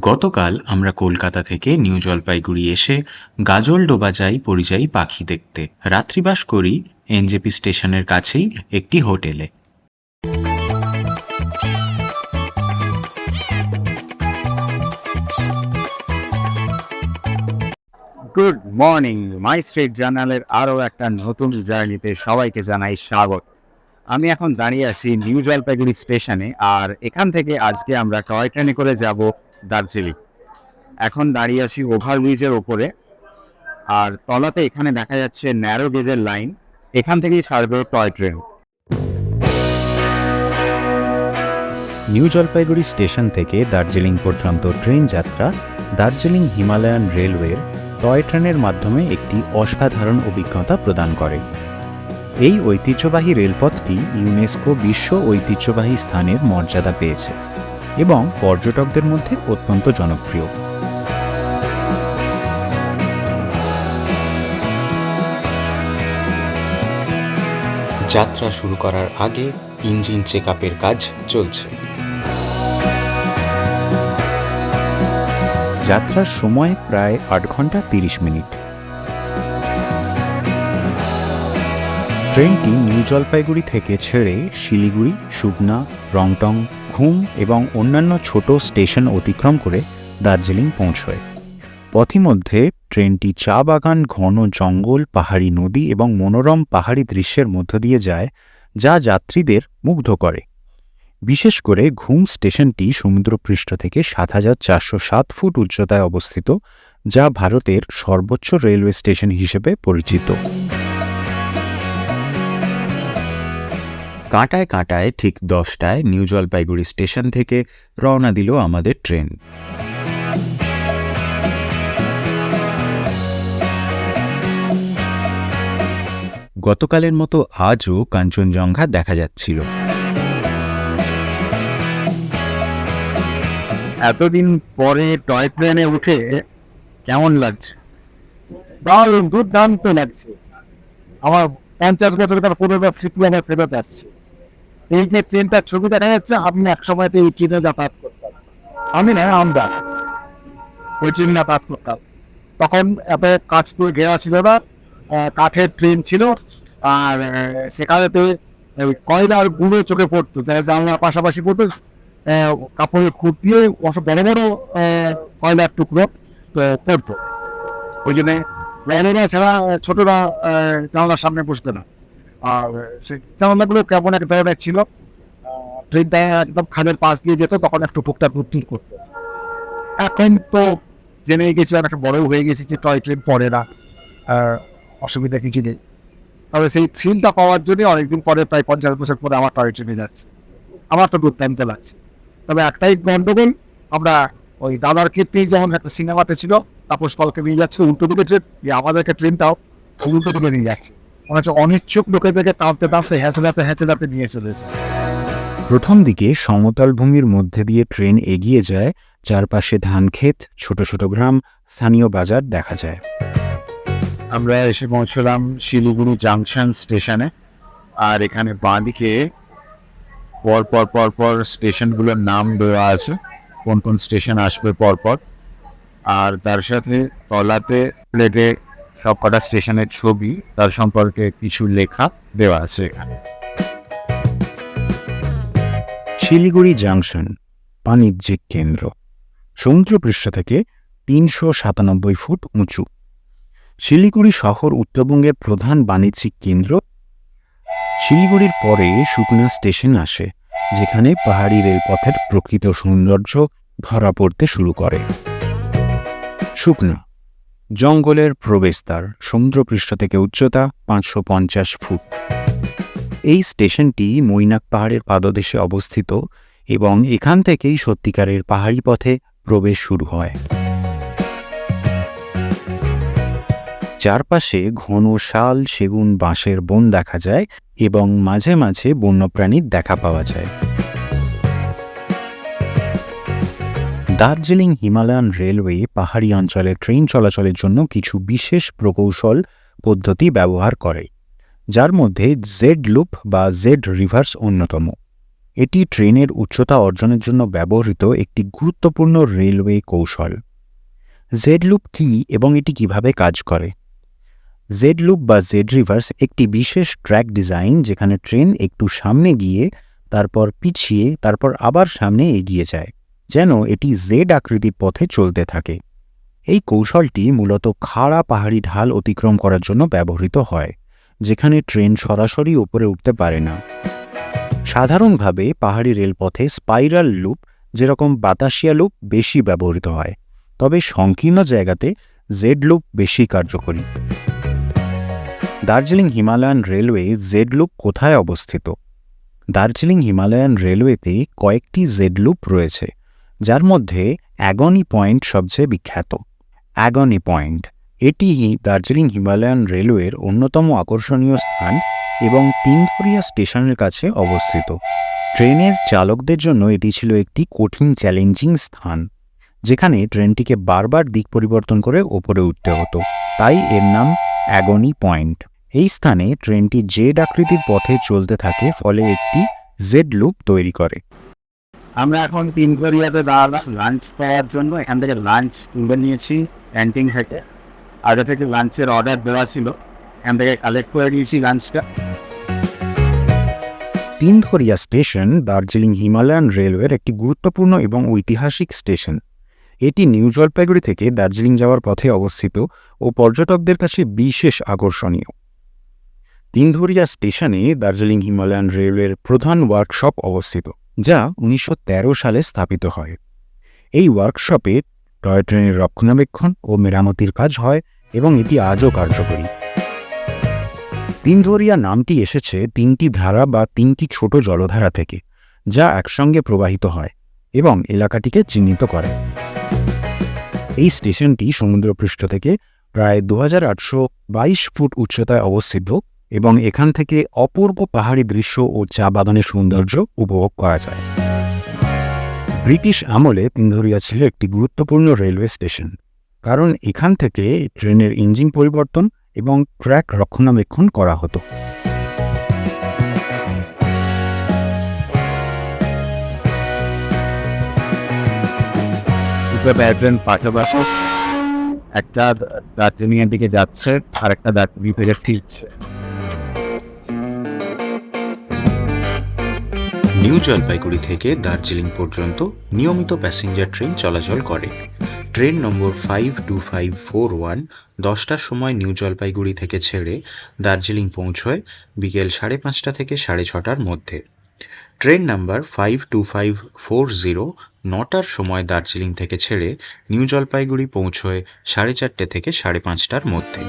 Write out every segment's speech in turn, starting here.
গতকাল আমরা কলকাতা থেকে নিউ জলপাইগুড়ি এসে গাজল ডোবা যাই পরিযায়ী পাখি দেখতে রাত্রিবাস করি এনজেপি স্টেশনের কাছেই একটি হোটেলে। গুড মর্নিং মাই স্ট্রিট জার্নালের আরও একটা নতুন জার্নিতে সবাইকে জানাই স্বাগত। আমি এখন দাঁড়িয়ে আছি নিউ জলপাইগুড়ি স্টেশনে, আর এখান থেকে আজকে আমরা টয় ট্রেনে করে যাব দার্জিলিং। এখন দাঁড়িয়ে আছি ওভারব্রিজের ওপরে, আর তলাতে এখানে দেখা যাচ্ছে ন্যারো গেজের লাইন এখান থেকেই ছাড়বে toy train. New Jalpaiguri station থেকে দার্জিলিং পর্যন্ত ট্রেন যাত্রা দার্জিলিং হিমালয়ান রেলওয়ের টয় ট্রেনের মাধ্যমে একটি অসাধারণ অভিজ্ঞতা প্রদান করে। এই ঐতিহ্যবাহী রেলপথটি ইউনেস্কো বিশ্ব ঐতিহ্যবাহী স্থানের মর্যাদা পেয়েছে এবং পর্যটকদের মধ্যে অত্যন্ত জনপ্রিয়। যাত্রা শুরু করার আগে ইঞ্জিন চেক আপের কাজ চলছে। যাত্রার সময় প্রায় আট ঘণ্টা তিরিশ মিনিট। ট্রেনটি নিউ জলপাইগুড়ি থেকে ছেড়ে শিলিগুড়ি সুগনা রংটং, ঘুম এবং অন্যান্য ছোট স্টেশন অতিক্রম করে দার্জিলিং পৌঁছয়। পথিমধ্যে ট্রেনটি চা বাগান, ঘন জঙ্গল, পাহাড়ি নদী এবং মনোরম পাহাড়ি দৃশ্যের মধ্য দিয়ে যায়, যা যাত্রীদের মুগ্ধ করে। বিশেষ করে ঘুম স্টেশনটি সমুদ্রপৃষ্ঠ থেকে সাত হাজার চারশো সাত ফুট উচ্চতায় অবস্থিত, যা ভারতের সর্বোচ্চ রেলওয়ে স্টেশন হিসেবে পরিচিত। কাঁটায় কাঁটায় ঠিক দশটায় নিউ জলপাইগুড়ি স্টেশন থেকে রওনা দিল আমাদের ট্রেন। গতকালের মতো আজও কাঞ্চনজঙ্ঘা দেখা যাচ্ছিল। এতদিন পরে টয় ট্রেনে উঠে কেমন লাগছে? দারুণ দুর্দান্ত লাগছে। আমার পঞ্চাশ বছর তার পুরোনো স্মৃতি আমার ফেরত আসছে এই যে ট্রেনটার ছবি দেখা যাচ্ছে আমি এক সময়তে এই ট্রেনে যাতায়াত করতাম আমি না আমরা ওই ট্রেনে যাতায়াত করতাম। তখন এত কাজ তো ঘেরা ছিল না কাঠের ট্রেন ছিল, আর সেখানেতে কয়লার গুঁড়ো চোখে পড়তো, যারা জানলার পাশাপাশি পড়তো কাপড়ের খুঁট দিয়ে অসব বড় বড় কয়লার টুকরো পড়তো। ওই জন্যে ছাড়া ছোটরা জানলার সামনে বসতো না। আর সেই জানলাগুলো কেমন এক ধরনের ছিল ট্রেনটা একদম খালের পাশ দিয়ে যেত, তখন একটু টুকটাক টুকটুক করতো এখন তো জেনে গেছিলাম একটা বড় হয়ে গেছি যে টয় ট্রেন পড়ে না অসুবিধা কিছু নেই। তবে সেই থ্রিলটা পাওয়ার জন্য অনেকদিন পরে প্রায় পঞ্চাশ বছর পরে আমার টয় ট্রেনে যাচ্ছে। আমার তো দুর্দান্ত লাগছে। তবে একটাই গন্ডগোল, আমরা ওই দাদার ক্ষেত্রেই যেমন একটা সিনেমাতে ছিল, তাপস পালকে নিয়ে যাচ্ছে, উল্টো দিকে ট্রেন আমাদেরকে ট্রেনটাও উল্টো দিকে নিয়ে যাচ্ছে। হচ্ছে অনিচ্ছুক লোকেদেরকে টানতে টানতে হ্যাঁচড়াতে হ্যাঁচড়াতে নিয়ে চলেছে। প্রথম দিকে সমতল ভূমির মধ্যে দিয়ে ট্রেন এগিয়ে যায় চারপাশে ধানক্ষেত ছোট ছোট গ্রাম স্থানীয় বাজার দেখা যায়। আমরা এসে পৌঁছলাম শিলিগুড়ি জাংশন স্টেশনে আর এখানে বাঁদিকে পর পর পর পর স্টেশনগুলোর নাম দেওয়া আছে কোন কোন স্টেশন আসবে পর পর। আর তার সাথে তলাতে প্লেটে সব কটা স্টেশনের ছবি, তার সম্পর্কে কিছু লেখা দেওয়া আছে এখানে। শিলিগুড়ি জাংশন, বাণিজ্যিক কেন্দ্র। সমুদ্রপৃষ্ঠ থেকে তিনশো সাতানব্বই ফুট উঁচু। শিলিগুড়ি শহর উত্তরবঙ্গের প্রধান বাণিজ্যিক কেন্দ্র। শিলিগুড়ির পরে সুকনা স্টেশন আসে, যেখানে পাহাড়ি রেলপথের প্রকৃত সৌন্দর্য ধরা পড়তে শুরু করে। শুকনা। জঙ্গলের প্রবেশদ্বার, সমুদ্রপৃষ্ঠ থেকে উচ্চতা পাঁচশো পঞ্চাশ ফুট। এই স্টেশনটি মৈনাক পাহাড়ের পাদদেশে অবস্থিত এবং এখান থেকেই সত্যিকারের পাহাড়ি পথে প্রবেশ শুরু হয়। চারপাশে ঘন শাল, সেগুন, বাঁশের বন দেখা যায় এবং মাঝে মাঝে বন্যপ্রাণীর দেখা পাওয়া যায়। দার্জিলিং হিমালয়ান রেলওয়ে পাহাড়ি অঞ্চলে ট্রেন চলাচলের জন্য কিছু বিশেষ প্রকৌশল পদ্ধতি ব্যবহার করে, যার মধ্যে জেড লুপ বা জেড রিভার্স অন্যতম। এটি ট্রেনের উচ্চতা অর্জনের জন্য ব্যবহৃত একটি গুরুত্বপূর্ণ রেলওয়ে কৌশল। জেড লুপ কী এবং এটি কীভাবে কাজ করে? জেড লুপ বা জেড রিভার্স একটি বিশেষ ট্র্যাক ডিজাইন যেখানে ট্রেন একটু সামনে গিয়ে, তারপর পিছিয়ে, তারপর আবার সামনে এগিয়ে যায়। যেন এটি জেড আকৃতির পথে চলতে থাকে। এই কৌশলটি মূলত খাড়া পাহাড়ি ঢাল অতিক্রম করার জন্য ব্যবহৃত হয়, যেখানে ট্রেন সরাসরি উপরে উঠতে পারে না। সাধারণভাবে পাহাড়ি রেলপথে স্পাইরাল লুপ, যেরকম বাতাসিয়া লুপ, বেশি ব্যবহৃত হয়, তবে সংকীর্ণ জায়গাতে জেড লুপ বেশি কার্যকরী। Darjeeling Himalayan railway Z loop কোথায় অবস্থিত? দার্জিলিং হিমালয়ান রেলওয়েতে কয়েকটি জেড লুপ রয়েছে। যার মধ্যে অ্যাগনি পয়েন্ট সবচেয়ে বিখ্যাত। অ্যাগনি পয়েন্ট, এটি দার্জিলিং হিমালয়ান রেলওয়ের অন্যতম আকর্ষণীয় স্থান এবং তিনধরিয়া স্টেশনের কাছে অবস্থিত। ট্রেনের চালকদের জন্য এটি ছিল একটি কঠিন চ্যালেঞ্জিং স্থান, যেখানে ট্রেনটিকে বারবার দিক পরিবর্তন করে ওপরে উঠতে হতো। তাই এর নাম অ্যাগনি পয়েন্ট। এই স্থানে ট্রেনটি জেড আকৃতির পথে চলতে থাকে, ফলে একটি জেড লুপ তৈরি করে। আমরা এখন তিনকরিয়াতে দাঁড়ালাম লাঞ্চ পাওয়ার জন্য এখান থেকে লাঞ্চ তুলে নিয়েছি ক্যান্টিন থেকে। আগে থেকে লাঞ্চের অর্ডার দেওয়া ছিল, এখান থেকে কালেক্ট করে নিয়েছি লাঞ্চটা তিনধরিয়া স্টেশন দার্জিলিং হিমালয়ান রেলওয়ের একটি গুরুত্বপূর্ণ এবং ঐতিহাসিক স্টেশন। এটি নিউ জলপাইগুড়ি থেকে দার্জিলিং যাওয়ার পথে অবস্থিত ও পর্যটকদের কাছে বিশেষ আকর্ষণীয়। তিনধরিয়া স্টেশনে দার্জিলিং হিমালয়ান রেলওয়ের প্রধান ওয়ার্কশপ অবস্থিত। যা উনিশশো তেরো সালে স্থাপিত হয়। এই ওয়ার্কশপে টয় ট্রেনের রক্ষণাবেক্ষণ ও মেরামতির কাজ হয় এবং এটি আজও কার্যকরী। তিনধরিয়া নামটি এসেছে তিনটি ধারা বা তিনটি ছোট জলধারা থেকে, যা একসঙ্গে প্রবাহিত হয় এবং এলাকাটিকে চিহ্নিত করে। এই স্টেশনটি সমুদ্রপৃষ্ঠ থেকে প্রায় দু হাজার আটশো বাইশ ফুট উচ্চতায় অবস্থিত এবং এখান থেকে অপূর্ব পাহাড়ি দৃশ্য ও চা বাগানের সৌন্দর্য উপভোগ করা যায়। ব্রিটিশ আমলে তিনধরিয়া ছিল একটি গুরুত্বপূর্ণ রেলওয়ে স্টেশন, কারণ এখান থেকে ট্রেনের ইঞ্জিন পরিবর্তন এবং ট্র্যাক রক্ষণাবেক্ষণ করা হতো। ট্রেন পাশাপাশি একটা দার্জিলিংয়ের দিকে যাচ্ছে আর একটা দার্জিলিং ফিরে ফিরছে। নিউ জলপাইগুড়ি থেকে দার্জিলিং পর্যন্ত নিয়মিত প্যাসেঞ্জার ট্রেন চলাচল করে। Train number five two five four one দশটার সময় নিউ জলপাইগুড়ি থেকে ছেড়ে দার্জিলিং পৌঁছয় বিকেল সাড়ে পাঁচটা থেকে সাড়ে ছটার মধ্যে। Train number five two five four zero নটার সময় দার্জিলিং থেকে ছেড়ে নিউ জলপাইগুড়ি পৌঁছয় সাড়ে চারটে থেকে সাড়ে পাঁচটার মধ্যে।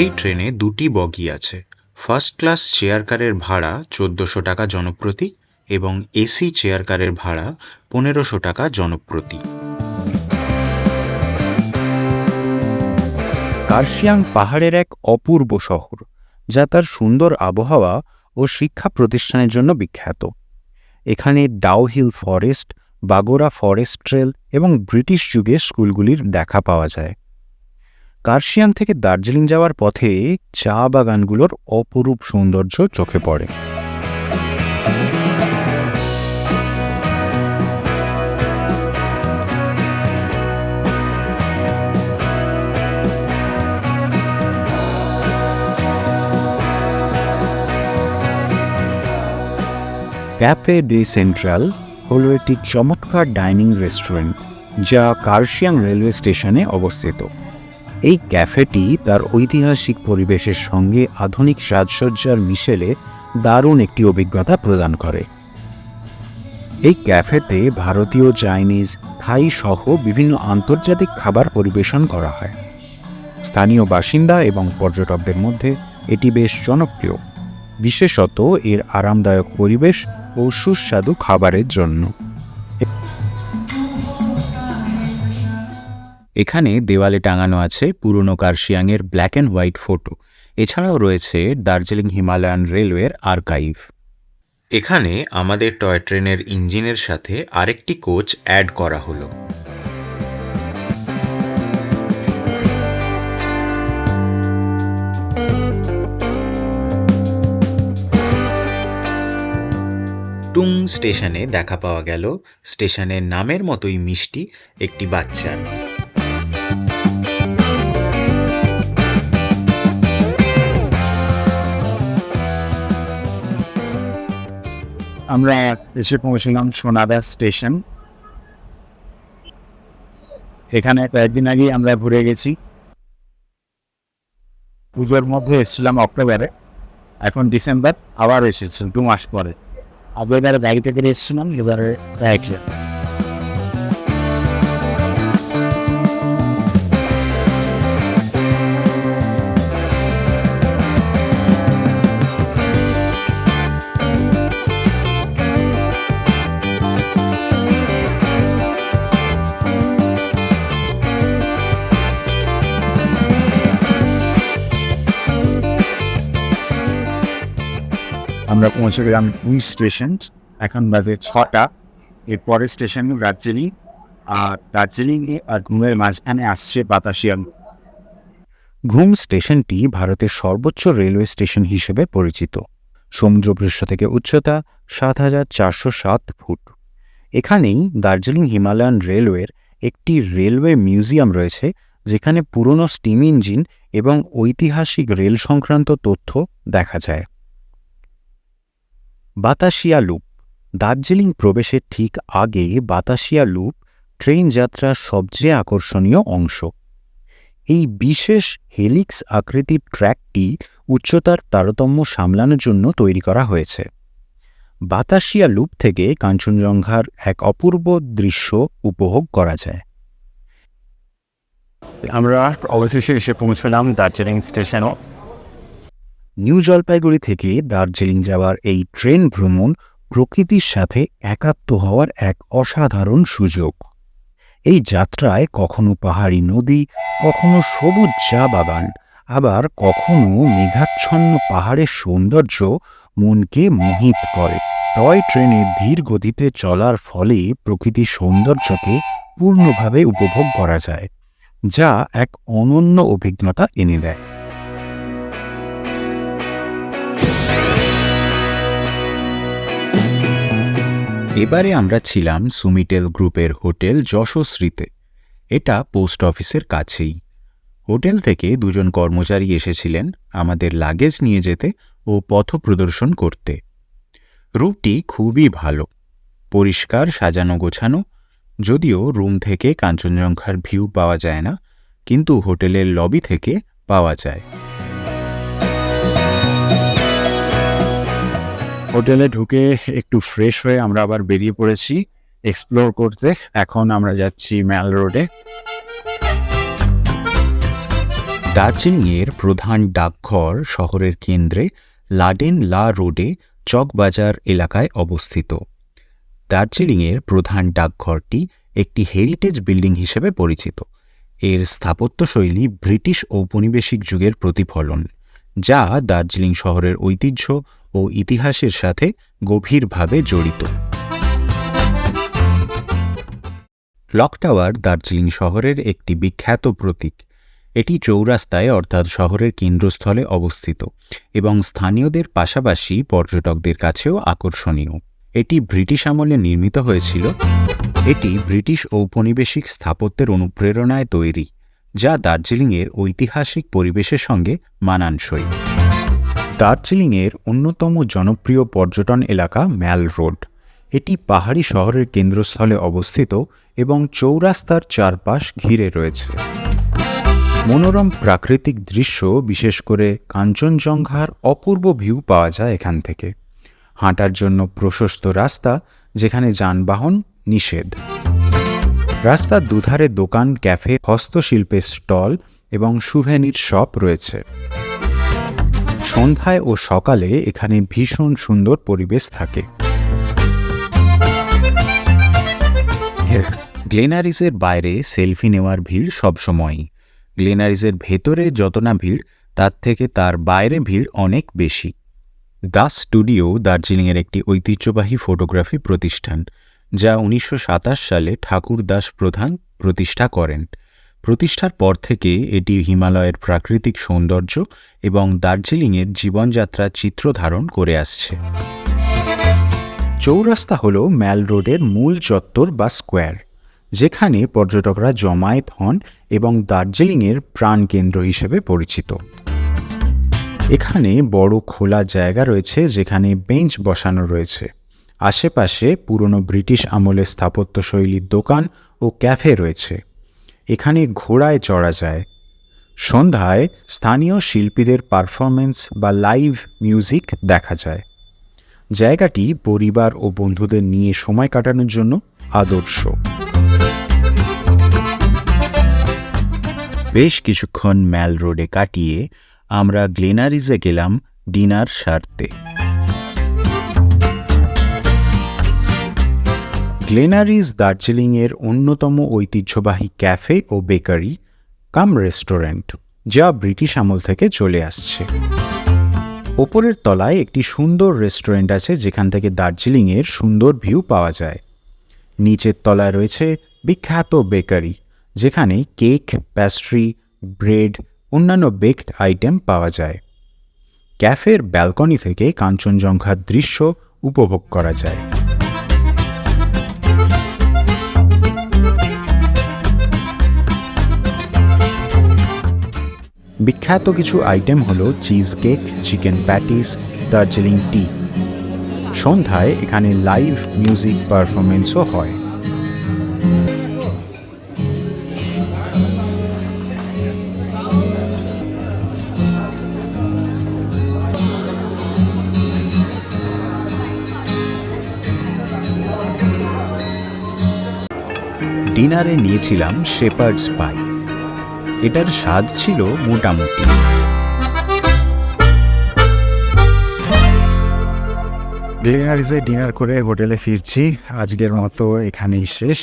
এই ট্রেনে দুটি বগি আছে। ফার্স্ট ক্লাস চেয়ার কারের ভাড়া চোদ্দোশো টাকা জনপ্রতি এবং এসি চেয়ার কারের ভাড়া পনেরোশো টাকা জনপ্রতি। কার্শিয়াং পাহাড়ের এক অপূর্ব শহর, যা তার সুন্দর আবহাওয়া ও শিক্ষা প্রতিষ্ঠানের জন্য বিখ্যাত। এখানে Dow Hill forest, Bagora forest trail এবং ব্রিটিশ যুগের স্কুলগুলির দেখা পাওয়া যায়। কার্শিয়াং থেকে দার্জিলিং যাওয়ার পথে চা বাগানগুলোর অপরূপ সৌন্দর্য চোখে পড়ে। ক্যাফে ডে সেন্ট্রাল হল একটি চমৎকার ডাইনিং রেস্টুরেন্ট যা কার্শিয়াং রেলওয়ে স্টেশনে অবস্থিত। এই ক্যাফেটি তার ঐতিহাসিক পরিবেশের সঙ্গে আধুনিক সাজসজ্জার মিশেলে দারুণ একটি অভিজ্ঞতা প্রদান করে। এই ক্যাফেতে ভারতীয়, চাইনিজ, থাই সহ বিভিন্ন আন্তর্জাতিক খাবার পরিবেশন করা হয়। স্থানীয় বাসিন্দা এবং পর্যটকদের মধ্যে এটি বেশ জনপ্রিয়। বিশেষত এর আরামদায়ক পরিবেশ ও সুস্বাদু খাবারের জন্য। এখানে দেওয়ালে টাঙানো আছে পুরনো কার্শিয়াংয়ের ব্ল্যাক অ্যান্ড হোয়াইট ফটো এছাড়াও রয়েছে দার্জিলিং হিমালয়ান রেলওয়ের আর্কাইভ এখানে আমাদের টয় ট্রেনের ইঞ্জিনের সাথে আরেকটি কোচ অ্যাড করা হলো। টুং স্টেশনে দেখা পাওয়া গেল। স্টেশনের নামের মতোই মিষ্টি একটি বাচ্চার। আমরা এসে পৌঁছলাম সোনাদা স্টেশন। এখানে কয়েকদিন আগেই আমরা ঘুরে গেছি। পুজোর মধ্যে এসেছিলাম অক্টোবরে, এখন ডিসেম্বর, আবার এসেছি দু মাস পরে। আবার এবারে গাড়িতে করে এসেছিলাম, এবারে আমরা পৌঁছে গেলাম দুই স্টেশন। এখন বাজে ছটা। এর পরের স্টেশন দার্জিলিং। আর দার্জিলিং আর ঘুমের মাঝখানে আসছে বাতাসিয়ান ঘুম স্টেশনটি ভারতের সর্বোচ্চ রেলওয়ে স্টেশন হিসেবে পরিচিত। সমুদ্রপৃষ্ঠ থেকে উচ্চতা সাত হাজার চারশো সাত ফুট। এখানেই দার্জিলিং হিমালয়ান রেলওয়ের একটি রেলওয়ে মিউজিয়াম রয়েছে, যেখানে পুরনো স্টিম ইঞ্জিন এবং ঐতিহাসিক রেল সংক্রান্ত তথ্য দেখা যায়। বাতাসিয়া লুপ। দার্জিলিং প্রবেশের ঠিক আগে বাতাসিয়া লুপ ট্রেন যাত্রার সবচেয়ে আকর্ষণীয় অংশ। এই বিশেষ হেলিক্স আকৃতির ট্র্যাকটি উচ্চতার তারতম্য সামলানোর জন্য তৈরি করা হয়েছে। বাতাসিয়া লুপ থেকে কাঞ্চনজঙ্ঘার এক অপূর্ব দৃশ্য উপভোগ করা যায়। আমরা অবশেষে এসে পৌঁছলাম দার্জিলিং স্টেশনও। নিউ জলপাইগুড়ি থেকে দার্জিলিং যাওয়ার এই ট্রেন ভ্রমণ প্রকৃতির সাথে একাত্ম হওয়ার এক অসাধারণ সুযোগ। এই যাত্রায় কখনো পাহাড়ি নদী, কখনো সবুজ চা বাগান, আবার কখনো মেঘাচ্ছন্ন পাহাড়ের সৌন্দর্য মনকে মোহিত করে। টয় ট্রেনে ধীর গতিতে চলার ফলে প্রকৃতির সৌন্দর্যকে পূর্ণভাবে উপভোগ করা যায়, যা এক অনন্য অভিজ্ঞতা এনে দেয়। এবারে আমরা ছিলাম সুমিটেল গ্রুপের হোটেল যশশ্রীতে এটা পোস্ট অফিসের কাছেই। হোটেল থেকে দুজন কর্মচারী এসেছিলেন আমাদের লাগেজ নিয়ে যেতে ও পথ প্রদর্শন করতে। রুমটি খুবই ভালো। পরিষ্কার, সাজানো, গোছানো। যদিও রুম থেকে কাঞ্চনজঙ্ঘার ভিউ পাওয়া যায় না, কিন্তু হোটেলের লবি থেকে পাওয়া যায়। হোটেলে ঢুকে একটু ফ্রেশ হয়ে আমরা আবার বেরিয়ে পড়েছি এক্সপ্লোর করতে। এখন আমরা যাচ্ছি ম্যাল রোডে। দার্জিলিংয়ের প্রধান ডাকঘর শহরের কেন্দ্রে লাডেন লা রোডে চকবাজার এলাকায় অবস্থিত। দার্জিলিংয়ের প্রধান ডাকঘরটি একটি হেরিটেজ বিল্ডিং হিসেবে পরিচিত। এর স্থাপত্যশৈলী ব্রিটিশ ঔপনিবেশিক যুগের প্রতিফলন, যা দার্জিলিং শহরের ঐতিহ্য ও ইতিহাসের সাথে গভীরভাবে জড়িত। ক্লক টাওয়ার দার্জিলিং শহরের একটি বিখ্যাত প্রতীক। এটি চৌরাস্তায় অর্থাৎ শহরের কেন্দ্রস্থলে অবস্থিত এবং স্থানীয়দের পাশাপাশি পর্যটকদের কাছেও আকর্ষণীয়। এটি ব্রিটিশ আমলে নির্মিত হয়েছিল। এটি ব্রিটিশ ঔপনিবেশিক স্থাপত্যের অনুপ্রেরণায় তৈরি, যা দার্জিলিংয়ের ঐতিহাসিক পরিবেশের সঙ্গে মানানসই। দার্জিলিংয়ের অন্যতম জনপ্রিয় পর্যটন এলাকা ম্যাল রোড। এটি পাহাড়ি শহরের কেন্দ্রস্থলে অবস্থিত এবং চৌরাস্তার চারপাশ ঘিরে রয়েছে। মনোরম প্রাকৃতিক দৃশ্য, বিশেষ করে কাঞ্চনজঙ্ঘার অপূর্ব ভিউ পাওয়া যায় এখান থেকে। হাঁটার জন্য প্রশস্ত রাস্তা, যেখানে যানবাহন নিষেধ। রাস্তার দুধারে দোকান, ক্যাফে, হস্তশিল্পের স্টল এবং সুভেনির শপ রয়েছে। সন্ধ্যায় ও সকালে এখানে ভীষণ সুন্দর পরিবেশ থাকে। গ্লেনারিসের বাইরে সেলফি নেওয়ার ভিড় সবসময়ই। গ্লেনারিসের ভেতরে যত না ভিড়, তার থেকে তার বাইরে ভিড় অনেক বেশি। দাস স্টুডিও দার্জিলিংয়ের একটি ঐতিহ্যবাহী ফটোগ্রাফি প্রতিষ্ঠান, যা উনিশশো সাতাশ সালে ঠাকুর দাস প্রধান প্রতিষ্ঠা করেন। প্রতিষ্ঠার পর থেকে এটি হিমালয়ের প্রাকৃতিক সৌন্দর্য এবং দার্জিলিংয়ের জীবনযাত্রার চিত্র ধারণ করে আসছে। চৌরাস্তা হল ম্যাল রোডের মূল চত্বর বা স্কোয়ার, যেখানে পর্যটকরা জমায়েত হন এবং দার্জিলিংয়ের প্রাণকেন্দ্র হিসেবে পরিচিত। এখানে বড় খোলা জায়গা রয়েছে যেখানে বেঞ্চ বসানো রয়েছে। আশেপাশে পুরনো ব্রিটিশ আমলের স্থাপত্যশৈলীর দোকান ও ক্যাফে রয়েছে। এখানে ঘোড়ায় চড়া যায়। সন্ধ্যায় স্থানীয় শিল্পীদের পারফরমেন্স বা লাইভ মিউজিক দেখা যায়। জায়গাটি পরিবার ও বন্ধুদের নিয়ে সময় কাটানোর জন্য আদর্শ। বেশ কিছুক্ষণ ম্যাল রোডে কাটিয়ে আমরা গ্লেনারিজে গেলাম ডিনার সারতে। গ্লেনারিজ দার্জিলিংয়ের অন্যতম ঐতিহ্যবাহী ক্যাফে ও বেকারি, কাম রেস্টুরেন্ট, যা ব্রিটিশ আমল থেকে চলে আসছে। ওপরের তলায় একটি সুন্দর রেস্টুরেন্ট আছে, যেখান থেকে দার্জিলিংয়ের সুন্দর ভিউ পাওয়া যায়। নিচের তলায় রয়েছে বিখ্যাত বেকারি, যেখানে কেক প্যাস্ট্রি ব্রেড, অন্যান্য বেকড আইটেম পাওয়া যায়। ক্যাফের ব্যালকনি থেকে কাঞ্চনজঙ্ঘার দৃশ্য উপভোগ করা যায়। বিখ্যাত কিছু আইটেম হলো cheese cake chicken patties, Darjeeling tea. সন্ধ্যায় এখানে লাইভ মিউজিক পারফরমেন্সও হয়। ডিনারে নিয়েছিলাম শেপার্ডস পাই এটার স্বাদ ছিল মোটামুটি। গ্লেনারিজে ডিনার করে হোটেলে ফিরছি। আজকের মতো এখানেই শেষ।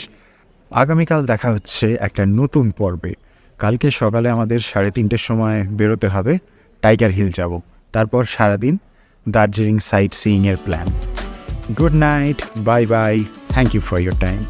আগামীকাল দেখা হচ্ছে একটা নতুন পর্বে। কালকে সকালে আমাদের সাড়ে তিনটের সময় বেরোতে হবে। টাইগার হিল যাব। তারপর সারাদিন Darjeeling site সিইংয়ের plan good night bye bye thank you for your time